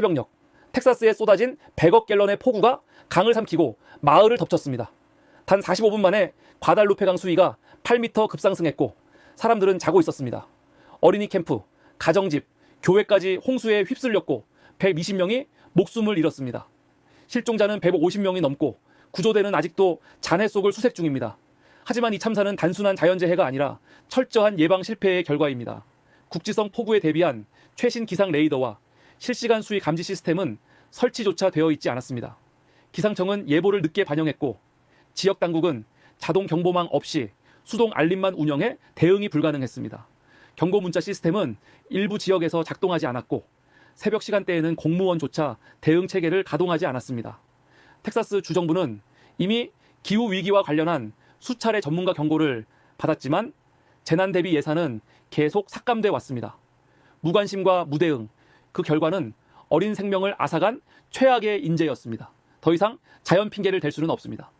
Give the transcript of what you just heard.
새벽녘 텍사스에 쏟아진 100억 갤런의 폭우가 강을 삼키고 마을을 덮쳤습니다. 단 45분 만에 과달루페 강 수위가 8m 급상승했고 사람들은 자고 있었습니다. 어린이 캠프, 가정집, 교회까지 홍수에 휩쓸렸고 120명이 목숨을 잃었습니다. 실종자는 150명이 넘고 구조대는 아직도 잔해 속을 수색 중입니다. 하지만 이 참사는 단순한 자연재해가 아니라 철저한 예방 실패의 결과입니다. 국지성 폭우에 대비한 최신 기상 레이더와 실시간 수위 감지 시스템은 설치조차 되어 있지 않았습니다. 기상청은 예보를 늦게 반영했고 지역 당국은 자동 경보망 없이 수동 알림만 운영해 대응이 불가능했습니다. 경고 문자 시스템은 일부 지역에서 작동하지 않았고 새벽 시간대에는 공무원조차 대응 체계를 가동하지 않았습니다. 텍사스 주정부는 이미 기후 위기와 관련한 수차례 전문가 경고를 받았지만 재난 대비 예산은 계속 삭감돼 왔습니다. 무관심과 무대응, 그 결과는 어린 생명을 앗아간 최악의 인재였습니다. 더 이상 자연 핑계를 댈 수는 없습니다.